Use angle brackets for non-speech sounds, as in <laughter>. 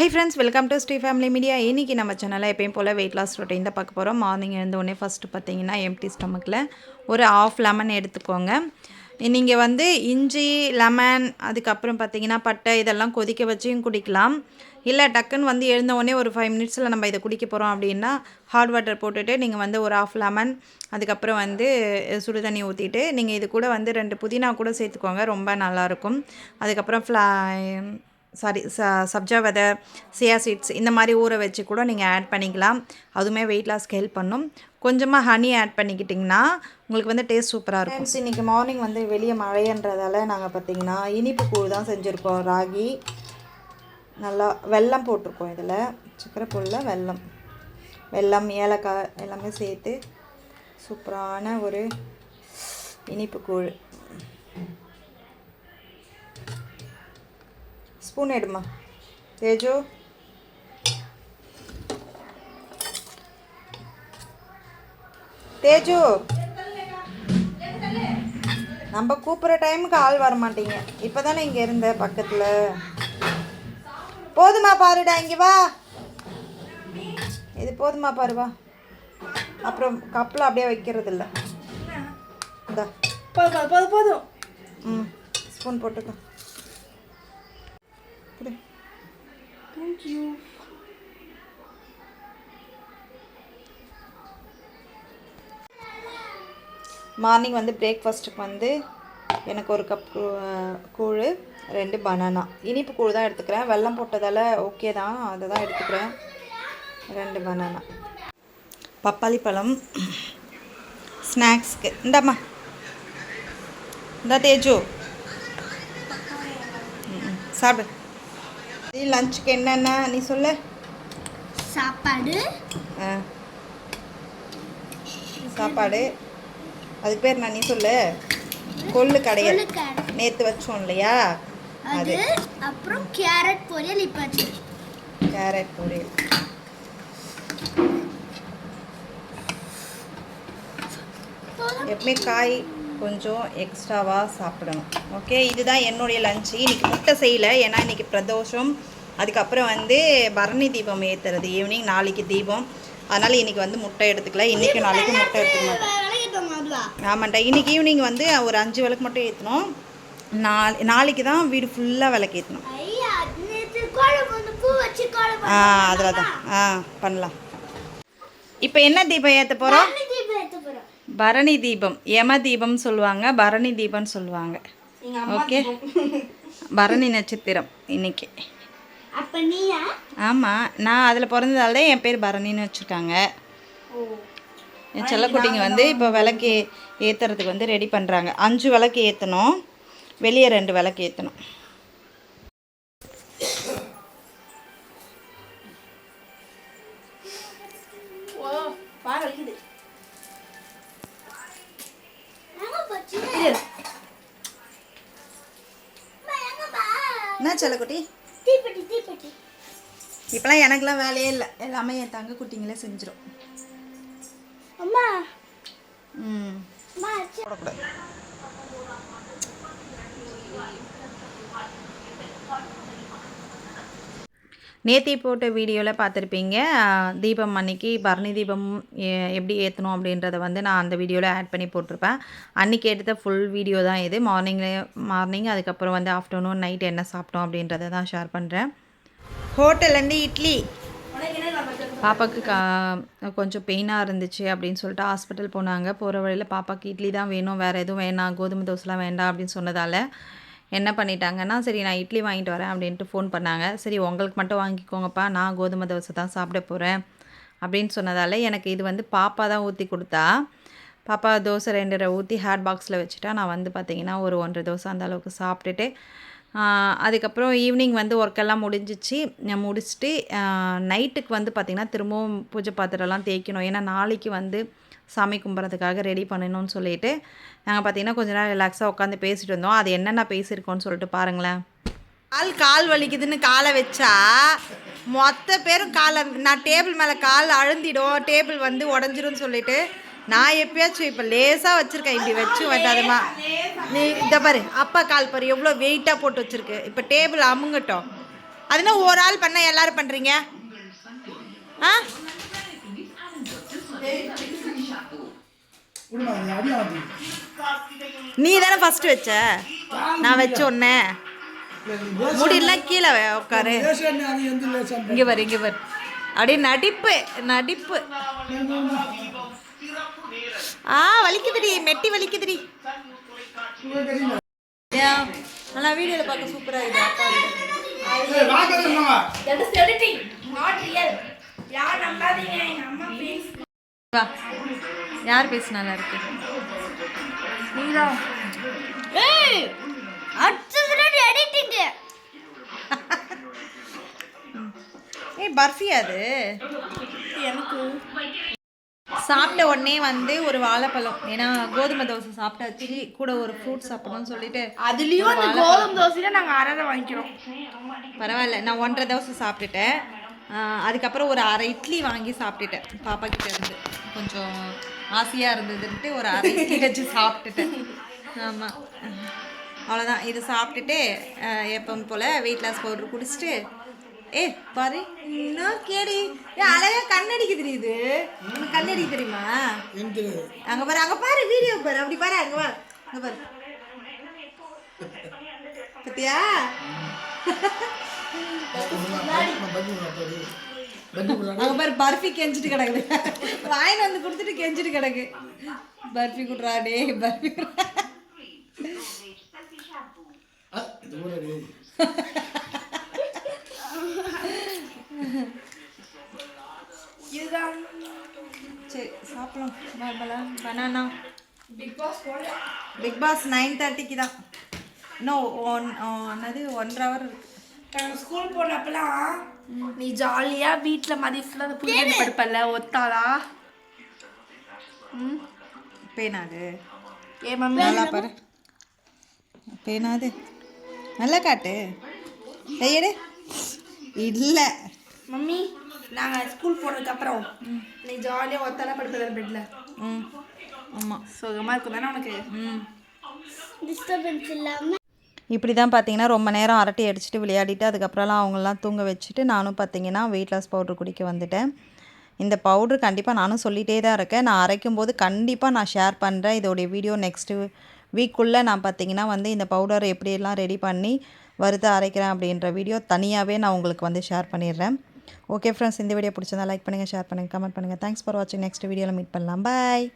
Hi friends welcome to Sri family media இன்றைக்கி நம்ம சேனலில் எப்பயும் போல் வெயிட் லாஸ் ரொட்டீன் தான் பார்க்க போகிறோம் மார்னிங் எழுந்தோடனே ஃபஸ்ட்டு பார்த்தீங்கன்னா எம்டி ஸ்டமக்கில் ஒரு ஆஃப் லெமன் எடுத்துக்கோங்க. நீங்கள் வந்து இஞ்சி லெமன் அதுக்கப்புறம் பார்த்தீங்கன்னா பட்டை இதெல்லாம் கொதிக்க வச்சும் குடிக்கலாம். இல்லை டக்குன்னு வந்து எழுந்த உடனே ஒரு ஃபைவ் மினிட்ஸில் நம்ம இதை குடிக்க போகிறோம் அப்படின்னா ஹாட் வாட்டர் போட்டுட்டு நீங்கள் வந்து ஒரு ஆஃப் லெமன் அதுக்கப்புறம் வந்து சுடு தண்ணி ஊற்றிட்டு நீங்கள் இது கூட வந்து ரெண்டு புதினா கூட சேர்த்துக்கோங்க. ரொம்ப நல்லாயிருக்கும் அதுக்கப்புறம் ஃப்ளா சாரி ச சப்ஜா விதை சியா சீட்ஸ் இந்த மாதிரி ஊற வச்சு கூட நீங்கள் ஆட் பண்ணிக்கலாம். அதுவுமே வெயிட் லாஸ்க்கு ஹெல்ப் பண்ணும். கொஞ்சமாக ஹனி ஆட் பண்ணிக்கிட்டிங்கன்னா உங்களுக்கு வந்து டேஸ்ட் சூப்பராக இருக்கும். இன்றைக்கி மார்னிங் வந்து வெளியே மழைன்றதால நாங்கள் பார்த்திங்கன்னா இனிப்பு கூழ் தான் செஞ்சுருக்கோம். ராகி நல்லா வெல்லம் போட்டிருக்கோம் இதில். சக்கரை பொருளில் வெல்லம். வெல்லம் ஏலக்காய் எல்லாமே சேர்த்து சூப்பரான ஒரு இனிப்பு கூழ். ஸ்பூன் எடுமா. தேஜு. தேஜு. நம்ம கூப்பிட்ற டைமுக்கு ஆள் வர மாட்டீங்க. இப்போ தானே இங்கே இருந்த பக்கத்தில். போதுமா பாருடா இங்கே வா. இது போதுமா பாரு வா. அப்புறம் கப்பில் அப்படியே வைக்கிறது இல்லை இந்தா. போதும் போதும் போதும். ம் ஸ்பூன் போட்டுக்கோ. கொடு தேங்க்யூ மார்னிங் வந்து பிரேக்ஃபாஸ்ட்டுக்கு வந்து எனக்கு ஒரு கப் கூழ் ரெண்டு பனானா இனிப்பு கூழ் தான் எடுத்துக்கிறேன். வெள்ளம் போட்டதால் ஓகே தான். அதை தான் எடுத்துக்கிறேன். ரெண்டு பனானா பப்பாளி பழம். ஸ்நாக்ஸ்க்கு இந்தாம்மா. இந்தா தேஜு. சாப்பிடு. லஞ்சுக்கு என்னென்ன நீ சொல்லு. சாப்பாடு. ஆ. சாப்பாடு. அதுக்கு பேர் நான் நீ சொல்லு. கொள்ளு கடையல். நேற்று வச்சோம் இல்லையா? அது அது. அப்புறம் கேரட் பொரியல் இப்போ கேரட் பொரியல். எப்பவுமே காய் கொஞ்சம் எக்ஸ்ட்ராவாக சாப்பிடணும். ஓகே இதுதான் என்னுடைய லஞ்சு இன்றைக்கி முட்டை செய்யலை. ஏன்னா இன்றைக்கி பிரதோஷம். அதுக்கப்புறம் வந்து பரணி தீபம் ஏற்றுறது ஈவினிங் நாளைக்கு தீபம். அதனால் இன்னைக்கு வந்து முட்டை எடுத்துக்கல. இன்றைக்கி நாளைக்கு முட்டை எடுத்துக்க மாட்டேன் ஆமாண்டா. இன்னைக்கு ஈவினிங் வந்து ஒரு அஞ்சு விளக்கு மட்டும் ஏற்றணும் நாளை நாளைக்கு தான் வீடு ஃபுல்லாக விளக்கு ஏற்றணும் ஆ அதில் தான் ஆ பண்ணலாம். இப்போ என்ன தீபம் ஏற்ற போகிறோம் பரணி தீபம் யம தீபம் சொல்லுவாங்க பரணி தீபம்னு சொல்லுவாங்க. ஓகே? பரணி நட்சத்திரம் இன்னைக்கு. ஆமாம் நான் அதில் பிறந்ததால தான் என் பேர் பரணின்னு வச்சுருக்காங்க. என் செல்லக்குட்டிங்க வந்து இப்போ விளக்கு ஏற்றுறதுக்கு வந்து ரெடி பண்ணுறாங்க அஞ்சு விளக்கு ஏற்றணும் வெளியே ரெண்டு விளக்கு ஏற்றணும் என்ன செல்லக்குட்டி தீப்பெட்டி தீப்பெட்டி. இப்போலாம் எனக்கெலாம் வேலையே இல்லை. எல்லாமே என் தங்க குட்டிங்களே செஞ்சிடும் அம்மா. ம். அம்மா போடக்கூடாது. நேத்தி போட்ட வீடியோவில் பார்த்துருப்பீங்க தீபம் அன்னைக்கு பரணி தீபம் எப்படி ஏற்றணும் அப்படின்றத வந்து நான் அந்த வீடியோவில் ஆட் பண்ணி போட்டிருப்பேன். அன்றைக்கி எடுத்த ஃபுல் வீடியோ தான் இது. மார்னிங்கில் மார்னிங் அதுக்கப்புறம் வந்து ஆஃப்டர்நூன் நைட் என்ன சாப்பிட்டோம் அப்படின்றத தான் ஷேர் பண்ணுறேன் ஹோட்டல்லேருந்து இட்லி. பாப்பாவுக்கு கா கொஞ்சம் பெயினாக இருந்துச்சு அப்படின்னு சொல்லிட்டு ஹாஸ்பிட்டல் போனாங்க. போகிற வழியில் பாப்பாவுக்கு இட்லி தான் வேணும். வேறு எதுவும் வேணாம். கோதுமை தோசைலாம் வேண்டாம் அப்படின்னு சொன்னதால் என்ன பண்ணிட்டாங்கன்னா சரி நான் இட்லி வாங்கிட்டு வரேன் அப்படின்ட்டு ஃபோன் பண்ணாங்க. சரி உங்களுக்கு மட்டும் வாங்கிக்கோங்கப்பா. நான் கோதுமை தோசை தான் சாப்பிட போகிறேன் அப்படின்னு சொன்னதால் எனக்கு இது வந்து பாப்பா தான் ஊற்றி கொடுத்தா. பாப்பா தோசை ரெண்டரை ஊற்றி ஹேட் பாக்ஸில் வச்சுட்டா. நான் வந்து பார்த்திங்கன்னா ஒரு ஒன்றரை தோசை அந்த அளவுக்கு சாப்பிட்டுட்டு அதுக்கப்புறம் ஈவினிங் வந்து ஒர்க்கெல்லாம் முடிஞ்சிச்சு. நான் முடிச்சுட்டு நைட்டுக்கு வந்து பார்த்திங்கன்னா திரும்பவும் பூஜை பாத்திரம்லாம் தேய்க்கணும். ஏன்னா நாளைக்கு வந்து சாமி கும்பிட்றதுக்காக ரெடி பண்ணணும்னு சொல்லிட்டு நாங்கள் பார்த்தீங்கன்னா கொஞ்ச நேரம் ரிலாக்ஸாக உட்காந்து பேசிட்டு இருந்தோம். அது என்னென்ன பேசியிருக்கோன்னு சொல்லிட்டு பாருங்களேன். கால் கால் வலிக்குதுன்னு காலை வச்சா மொத்த பேரும் காலை நான் டேபிள் மேலே கால் அழுந்திடும். டேபிள் வந்து உடஞ்சிரும்னு சொல்லிட்டு நான் எப்பயாச்சும் இப்போ லேசாக வச்சுருக்கேன். இப்படி வச்சு வந்தாதுமா நீ இதை பாரு அப்பா கால் பாரு எவ்வளோ வெயிட்டாக போட்டு வச்சுருக்கு. இப்போ டேபிள் அமுங்கட்டும். அது என்ன ஒரு ஆள் பண்ண எல்லோரும் பண்ணுறீங்க ஆ விடுமா அது அடியா வந்து நீ தானே ஃபஸ்ட்டு வச்ச? நான் வச்ச உடனே. முடியலாம் கீழே உட்காரு. இங்கே வரு இங்கே வரு அப்படியே நடிப்பு நடிப்பு. ஆ வலிக்குதுடி மெட்டி வலிக்குதுடி. நல்லா வீடியோவில் பார்க்க அம்மா பேசு வா. யார் பேசு நல்லா இருக்கு? நீதான் ஏய் பர்ஃபி அது? எனக்கு. சாப்பிட்ட உடனே வந்து ஒரு வாழைப்பழம். ஏன்னா கோதுமை தோசை சாப்பிட்டாச்சு கூட ஒரு ஃப்ரூட் சாப்பிடணும்னு சொல்லிட்டு அதுலயும் அந்த கோதுமை தோசையில நாங்க அரை வாங்கிக்கிறோம். பரவாயில்ல நான் ஒன்றரை தோசை சாப்பிட்டுட்டேன். அதுக்கப்புறம் ஒரு அரை இட்லி வாங்கி சாப்பிட்டுட்டேன். பாப்பா கிட்ட இருந்து. கொஞ்சம் ஆசையாக இருந்ததுன்ட்டு ஒரு அரை வச்சு சாப்பிட்டுட்டேன். ஆமாம் அவ்வளோதான் இது சாப்பிட்டுட்டு எப்பவும் போல் வெயிட் லாஸ் பவுடர் குடிச்சிட்டு ஏ பாரு என்ன கேடி. ஏ அழகா கண்ணடிக்க தெரியுது உனக்கு கண்ணடிக்க தெரியுமா? அங்க பாரு அங்க பாரு வீடியோ பாரு. அப்படி பாரு அங்க பாரு அங்க பாரு. பத்தியா? <laughs> அங்க பாரு பர்ஃபி கெஞ்சிட்டு கிடக்குது வாயின் வந்து கொடுத்துட்டு கெஞ்சிட்டு கிடக்கு. பர்ஃபி குடுறா டே பர்ஃபி இதுதான். சரி சாப்பிடலாம். பாபலா banana. Big boss big boss nine தேர்ட்டிக்கு தான். இன்னும் ஒன் என்னது ஒன்றரை ஹவர் இருக்கு. நாங்கள் ஸ்கூல் போனப்பெல்லாம் நீ ஜாலியா வீட்ல மதியம் ஃபுல்லாக அந்த புள்ளி படுப்பல்ல? ஒத்தாளா ம்? பேனாது. ஏ மம்மி? நல்லா பாரு. பேனாது. நல்லா காட்டு. கையெடு இல்லை. மம்மி நாங்க ஸ்கூல் போனதுக்கு அப்புறம் நீ ஜாலியா ஒத்தாளா படுப்பல பெட்ல ம். ஆமாம் சுகமா இருக்கும் தானே உனக்கு? ம். டிஸ்டர்பன்ஸ் இல்லாம இப்படி தான் பார்த்தீங்கன்னா ரொம்ப நேரம் அரட்டி அடிச்சுட்டு விளையாடிட்டு அதுக்கப்புறம்லாம் அவங்களெலாம் தூங்க வச்சுட்டு நானும் பார்த்தீங்கன்னா வெயிட் லாஸ் பவுடர் குடிக்க வந்துட்டேன். இந்த பவுடர் கண்டிப்பாக நானும் சொல்லிகிட்டே தான் இருக்கேன். நான் அரைக்கும் போது கண்டிப்பாக நான் ஷேர் பண்ணுறேன் இதோடைய வீடியோ நெக்ஸ்ட்டு வீக்குள்ளே நான் பார்த்தீங்கன்னா வந்து இந்த பவுடர் எப்படியெல்லாம் ரெடி பண்ணி வறுத்து அரைக்கிறேன் அப்படின்ற வீடியோ தனியாகவே நான் உங்களுக்கு வந்து ஷேர் பண்ணிடுறேன். ஓகே ஃப்ரெண்ட்ஸ் இந்த வீடியோ பிடிச்சிருந்தா லைக் பண்ணுங்கள் ஷேர் பண்ணுங்கள் கமெண்ட் பண்ணுங்கள் தேங்க்ஸ் ஃபார் வாட்சிங் நெக்ஸ்ட் வீடியோவில் மீட் பண்ணலாம். பாய்